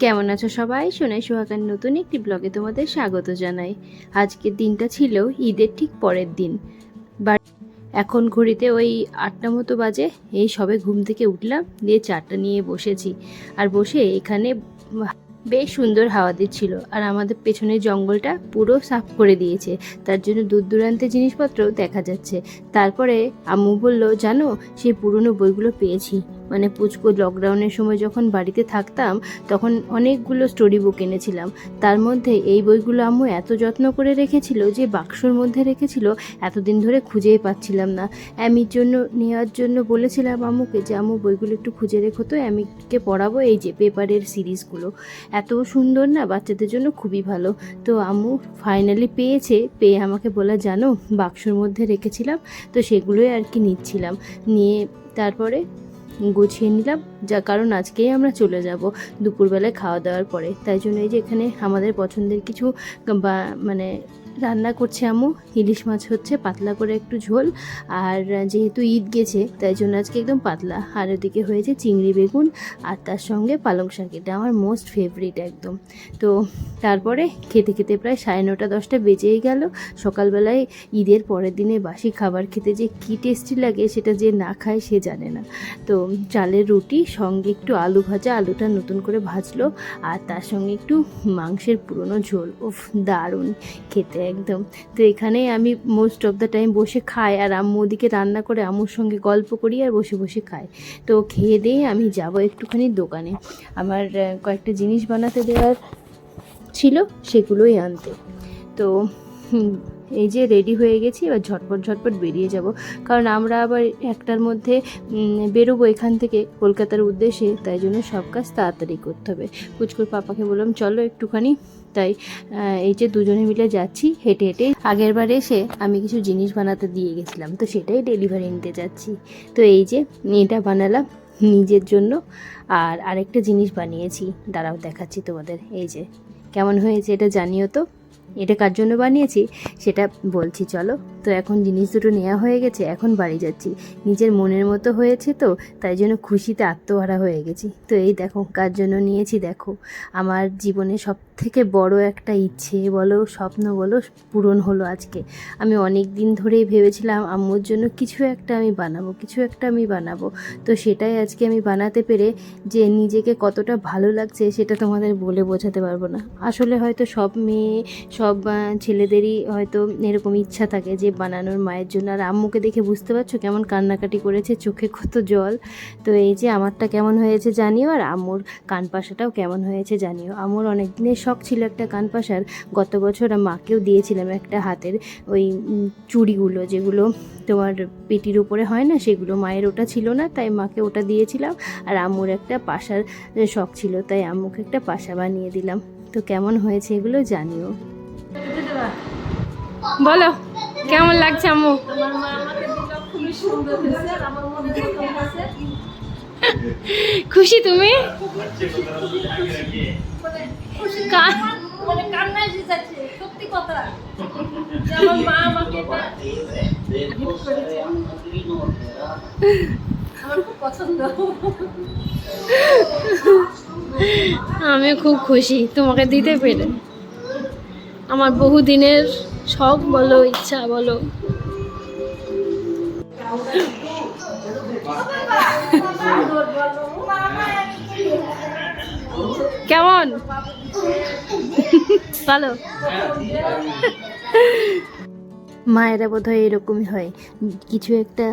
কেমন আছো সবাই? সোনাই সোহাগার নতুন একটি ব্লগে তোমাদের স্বাগত জানাই। আজকের দিনটা ছিল ঈদের ঠিক পরের দিন। বাট এখন ঘড়িতে ওই আটটা মতো বাজে। এই সবে ঘুম থেকে উঠলাম, দিয়ে চাটা নিয়ে বসেছি। আর বসে এখানে বেশ সুন্দর হাওয়া দিচ্ছিল। আর আমাদের পেছনের জঙ্গলটা পুরো সাফ করে দিয়েছে। তার জন্য দূর দূরান্তের জিনিসপত্রও দেখা যাচ্ছে। তারপরে আম্মু বলল, জানো, সেই পুরনো বইগুলো পেয়েছি। মানে পুচকো লকডাউনের সময় যখন বাড়িতে থাকতাম, তখন অনেকগুলো স্টোরি বুক এনেছিলাম। তার মধ্যে এই বইগুলো আম্মু এত যত্ন করে রেখেছিল যে বাক্সর মধ্যে রেখেছিল, এতদিন ধরে খুঁজেই পাচ্ছিলাম না। অ্যামির জন্য নেওয়ার জন্য বলেছিলাম আম্মুকে যে, আম্মু, বইগুলো একটু খুঁজে রেখো তো, অ্যামিকে পড়াবো এই যে পেপারের সিরিজগুলো। এত সুন্দর না, বাচ্চাদের জন্য খুবই ভালো। তো আম্মু ফাইনালি পেয়েছে, পেয়ে আমাকে বলা, জানো, বাক্সর মধ্যে রেখেছিলাম, তো সেগুলোই আর কি নিচ্ছিলাম। নিয়ে তারপরে গুছিয়ে নিলাম। যা কারণ আজকেই আমরা চলে যাব দুপুরবেলায় খাওয়া দাওয়ার পরে। তাই জন্য এই যে এখানে আমাদের পছন্দের কিছু বা মানে রান্না করছে আম্মু। ইলিশ মাছ হচ্ছে, পাতলা করে একটু ঝোল। আর যেহেতু ঈদ গেছে, তাই জন্য আজকে একদম পাতলা। আর ওদিকে হয়েছে চিংড়ি বেগুন আর তার সঙ্গে পালং শাক। এটা আমার মোস্ট ফেভারিট একদম। তো তারপরে খেতে খেতে প্রায় সাড়ে নটা, দশটা বেজেই গেল। সকালবেলায় ঈদের পরের দিনে বাসি খাবার খেতে যে কী টেস্টি লাগে সেটা যে না খায় সে জানে না। তো চালের রুটি, সঙ্গে একটু আলু ভাজা, আলুটা নতুন করে ভাজলো। আর তার সঙ্গে একটু মাংসের পুরনো ঝোল। উফ, দারুণ। খেতে একদম। তো এখানে আমি মোস্ট অফ দ্য টাইম বসে খাই আর আম্মু ওদিকে রান্না করে আম্মুর সঙ্গে গল্প করি আর বসে বসে খাই। তো খেয়ে দিয়ে আমি যাব একটুখানি দোকানে। আমার কয়েকটা জিনিস বানাতে দেওয়ার ছিল, সেগুলোই আনতে। তো এই যে রেডি হয়ে গেছি, এবার ঝটপট ঝটপট বেরিয়ে যাব। কারণ আমরা আবার একটার মধ্যে বেরোবো এখান থেকে কলকাতার উদ্দেশ্যে, তাই জন্য সব কাজ তাড়াতাড়ি করতে হবে। পুচকুর পাপাকে বললাম, চলো একটুখানি তাই এই যে দুজনে মিলে যাচ্ছি, হেঁটে হেঁটে। আগের বার এসে আমি কিছু জিনিস বানাতে দিয়ে গেছিলাম, তো সেটাই ডেলিভারি নিতে যাচ্ছি। তো এই যে, এটা বানালাম নিজের জন্য, আর আরেকটা জিনিস বানিয়েছি। দাঁড়াও দেখাচ্ছি তোমাদের, এই যে। কেমন হয়েছে এটা জানিও তো। এটা কার জন্য বানিয়েছি? সেটা বলছি, চলো। তো এখন জিনিস দুটো নেওয়া হয়ে গেছে, এখন বাড়ি যাচ্ছি। নিজের মনের মতো হয়েছে তো, তাই জন্য খুশিতে আত্মহারা হয়ে গেছি। তো এই দেখো, কার জন্য নিয়েছি দেখো। আমার জীবনে সব থেকে বড় একটা ইচ্ছে বলো, স্বপ্ন বলো, পূরণ হলো আজকে। আমি অনেক দিন ধরেই ভেবেছিলাম, আম্মুর জন্য কিছু একটা আমি বানাবো, কিছু একটা আমি বানাবো। তো সেটাই আজকে আমি বানাতে পেরে যে নিজেকে কতটা ভালো লাগছে, সেটা তোমাদের বলে বোঝাতে পারব না। আসলে হয়তো সব মেয়ে সব ছেলেদেরই হয়তো এরকম ইচ্ছা থাকে যে বানানোর মায়ের জন্য। আর আম্মুকে দেখে বুঝতে পারছ কেমন কান্নাকাটি করেছে, চোখে কত জল। তো এই যে আমারটা কেমন হয়েছে জানিও, আর আম্মুর কানপাশাটাও কেমন হয়েছে জানিও। আম্মুর অনেক দিনের শখ ছিল একটা কানপাশার গত বছর মাকেও দিয়েছিলাম একটা হাতের ওই চুড়িগুলো যেগুলো তোমার পেটির উপরে হয় না, সেগুলো মায়ের ওটা ছিল না, তাই মাকে ওটা দিয়েছিলাম। আর আম্মুর একটা পাশার শখ ছিল, তাই আম্মুকে একটা পাশা বানিয়ে দিলাম। তো কেমন হয়েছে এগুলো জানিও। বলো কেমন লাগছে আম্মু? খুশি তুমি? আমি খুব খুশি তোমাকে দিতে পেরে। আমার বহুদিনের শখ বলো ইচ্ছা বলো। কেমন? ভালো। মায়েরা বোধ হয় এরকমই হয়। কিছু একটা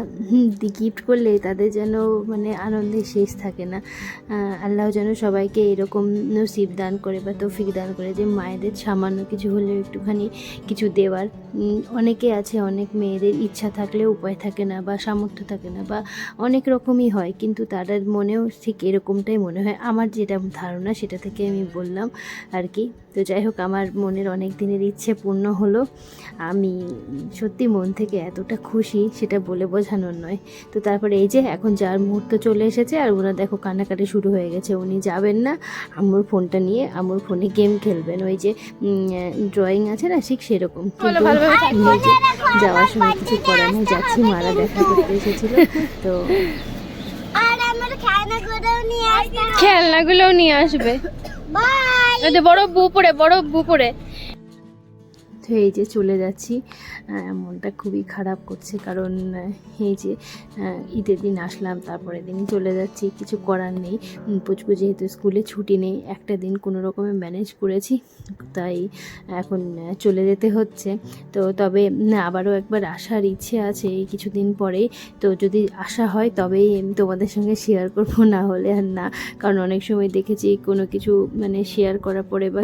গিফট করলে তাদের যেন মানে আনন্দে শেষ থাকে না। আল্লাহ যেন সবাইকে এরকম নসিব দান করে বা তৌফিক দান করে যে মায়েদের সামান্য কিছু হলেও একটুখানি কিছু দেওয়ার। অনেকে আছে, অনেক মেয়েদের ইচ্ছা থাকলে উপায় থাকে না বা সামর্থ্য থাকে না বা অনেক রকমই হয়, কিন্তু তাদের মনেও ঠিক এরকমটাই মনে হয়। আমার যেটা ধারণা সেটা থেকে আমি বললাম আর কি। তো যাই হোক আমার মনের অনেক দিনের ইচ্ছে পূর্ণ হলো। আমি সত্যি মন থেকে এতটা খুশি সেটা বলে বোঝানোর নয়। তো তারপরে এই যে এখন যার মুহূর্ত চলে এসেছে আর ওনার দেখো কান্নাকাটি শুরু হয়ে গেছে উনি যাবেন না। আম্মুর ফোনটা নিয়ে আম্মুর ফোনে গেম খেলবেন। ওই যে ড্রয়িং আছে না ঠিক সেরকম। যাওয়ার সময় কিছু করার নেই যাচ্ছি মারা দেখা করতে এসেছিল। তো খেলনাগুলোও নিয়ে আসবে। বাই বড় বু পড়ে বড় বু পড়ে তো এই যে চলে যাচ্ছি। মনটা খুবই খারাপ করছে কারণ এই যে ঈদের দিন আসলাম তারপরে দিন চলে যাচ্ছি, কিছু করার নেই। পুচকু যেহেতু স্কুলে ছুটি নেই, একটা দিন কোনো রকমে ম্যানেজ করেছি, তাই এখন চলে যেতে হচ্ছে। তো তবে আবারও একবার আসার ইচ্ছে আছে এই কিছুদিন পরেই। তো যদি আসা হয়, তবেই তোমাদের সঙ্গে শেয়ার করব, না হলে আর না। কারণ অনেক সময় দেখেছি কোনো কিছু মানে শেয়ার করার পরে বা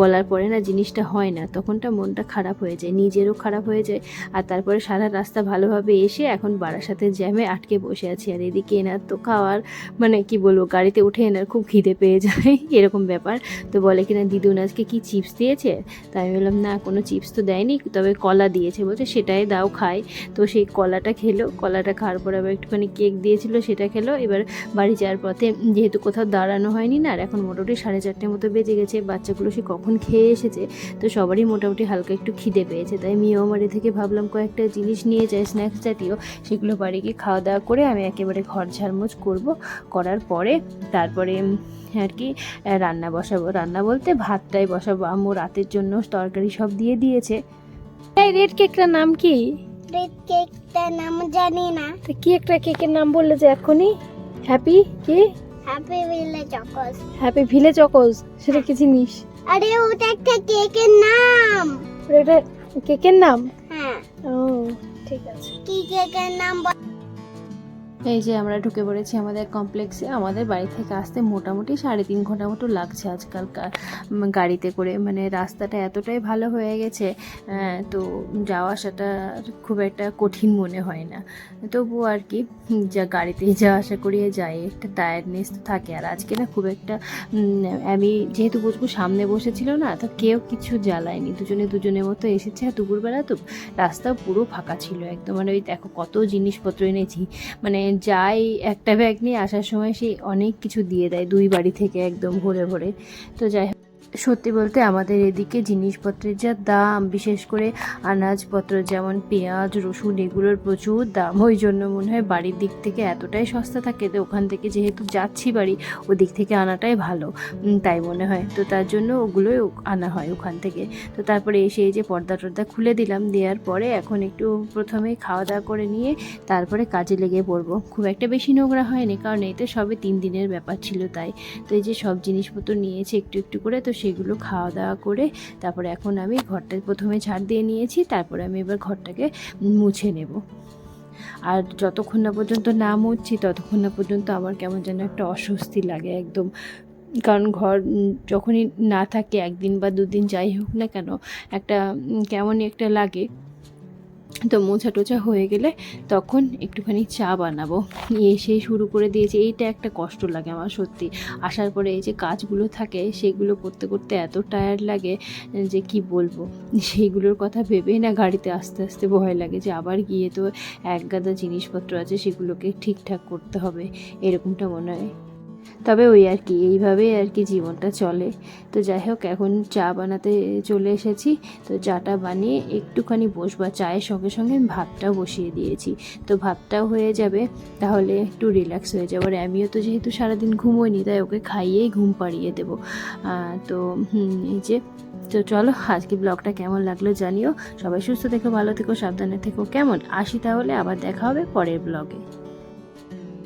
বলার পরে না, জিনিসটা হয় না। তখনটা মনটা খারাপ হয়ে যায়, নিজেরও খারাপ হয়ে যায়। আর তারপরে সারা রাস্তা ভালোভাবে এসে এখন বারাসাতের জ্যামে আটকে বসে আছি। আর এদিকে এনার তো খাওয়ার মানে কি বলব, গাড়িতে উঠে এনার খুব খিদে পেয়ে যায়, এরকম ব্যাপার। তো বলে কিনা, দিদুন আজকে কি চিপস দিয়েছে? তাই আমি বললাম, না, কোনো চিপস তো দেয়নি, তবে কলা দিয়েছে। বলছে, সেটাই দাও, খাই। তো সেই কলাটা খেলো, কলাটা খাওয়ার পর আবার একটুখানি কেক দিয়েছিল, সেটা খেলো। এবার বাড়ি যাওয়ার পথে যেহেতু কোথাও দাঁড়ানো হয়নি না, আর এখন মোটামুটি সাড়ে চারটের মতো বেজে গেছে, বাচ্চাগুলো সে কখন খেয়ে এসেছে? তো সবারই মোটামুটি হালকা একটু খিদে পেয়েছে তাই মিয়ামারি থেকে ভাবলাম কয়েকটা জিনিস নিয়ে যাই স্ন্যাক্স জাতীয় সেগুলো বাড়ি গিয়ে খাওয়া দাওয়া করে আমি একেবারে ঘর ঝাড়মুছ করব। করার পরে তারপরে আর কি রান্না বসাবো। রান্না বলতে ভাতটাই বসাবো। আম্মু রাতের জন্য তরকারি সব দিয়ে দিয়েছে। এই রেড কেকটার নাম কি? রেড কেকটার নাম জানি না। তা কি একটা কেকের নাম বললে যে এখনই হ্যাপি কি? হ্যাপি ভিলে চকস হ্যাপি ভিলেজ অকোজ সেটা কি জিনিস? আরে ওটা একটা কেকের নাম। ওটা কেকের নাম? হ্যাঁ। ও ঠিক আছে। কি কেকের নাম এই যে আমরা ঢুকে পড়েছি আমাদের কমপ্লেক্সে আমাদের বাড়ি থেকে আসতে মোটামুটি সাড়ে তিন ঘণ্টা মতো লাগছে আজকালকার গাড়িতে করে। মানে রাস্তাটা এতটাই ভালো হয়ে গেছে তো যাওয়া আসাটা খুব একটা কঠিন মনে হয় না। তবু আর কি, যা গাড়িতেই যাওয়া আসা করিয়ে যাই। একটা টায়ার্ডনেস তো থাকে। আর আজকে না খুব একটা আমি যেহেতু বুঝব সামনে বসেছিল না, তো কেউ কিছু জ্বালায়নি। দুজনে দুজনের মতো এসেছে। আর দুপুরবেলা তো রাস্তা পুরো ফাঁকা ছিল একদম। মানে ওই দেখো কত জিনিসপত্র এনেছি। মানে যাই একটা ব্যাগ নিয়ে আসার সময় সেই অনেক কিছু দিয়ে দেয় দুই বাড়ি থেকে একদম ভরে ভরে। তো যাই হোক। সত্যি বলতে আমাদের এদিকে জিনিসপত্রের যা দাম, বিশেষ করে আনাজপত্র যেমন পেঁয়াজ, রসুন, এগুলোর প্রচুর দাম। ওই জন্য মনে হয় বাড়ির দিক থেকে এতটাই সস্তা থাকে তো ওখান থেকে যেহেতু যাচ্ছি বাড়ি, ওদিক থেকে আনাটাই ভালো। তাই মনে হয়। তো তার জন্য ওগুলোই আনা হয় ওখান থেকে। তো তারপরে এসে এই যে পর্দা টর্দা খুলে দিলাম, দেওয়ার পরে এখন একটু প্রথমে খাওয়া দাওয়া করে নিয়ে তারপরে কাজে লেগে পড়ব। খুব একটা বেশি নোংরা হয়নি, কারণ এতে সবে তিন দিনের ব্যাপার ছিল তাই। তো এই যে সব জিনিসপত্র নিয়েছে একটু একটু করে, তো সেগুলো খাওয়া দাওয়া করে তারপরে এখন আমি ঘরটা প্রথমে ঝাড় দিয়ে নিয়েছি, তারপরে আমি এবার ঘরটাকে মুছে নেব। আর যতক্ষণ না পর্যন্ত না মুছছি, ততক্ষণ না পর্যন্ত আমার কেমন যেন একটা অস্বস্তি লাগে একদম। কারণ ঘর যখনই না থাকে, একদিন বা দুদিন যাই হোক না কেন, একটা কেমনই একটা লাগে। তো মোছা টোছা হয়ে গেলে তখন একটুখানি চা বানাবো। এসেই শুরু করে দিয়েছে। এইটা একটা কষ্ট লাগে আমার সত্যি। আসার পরে এই যে কাজগুলো থাকে, সেগুলো করতে করতে এত টায়ার্ড লাগে যে কি বলব? সেইগুলোর কথা ভেবেই না গাড়িতে আস্তে আস্তে ভয় লাগে যে আবার গিয়ে তো এক গাদা জিনিসপত্র আছে, সেগুলোকে ঠিকঠাক করতে হবে। এরকমটা মনে হয়। তবে ওই আর কি, এইভাবেই আর কি জীবনটা চলে। তো যাই হোক, এখন চা বানাতে চলে এসেছি। তো চাটা বানিয়ে একটুখানি বসবা। চায়ের সঙ্গে সঙ্গে ভাতটাও বসিয়ে দিয়েছি। তো ভাতটাও হয়ে যাবে, তাহলে একটু রিল্যাক্স হয়ে যাবে। আর আমিও তো যেহেতু সারাদিন ঘুমোইনি, তাই ওকে খাইয়েই ঘুম পাড়িয়ে দেবো। তো এই যে। তো চলো আজকে ব্লগটা কেমন লাগল জানিও। সবাই সুস্থ থেকো, ভালো থেকো, সাবধানে থেকো। কেমন? আসি তাহলে, আবার দেখা হবে পরের ব্লগে।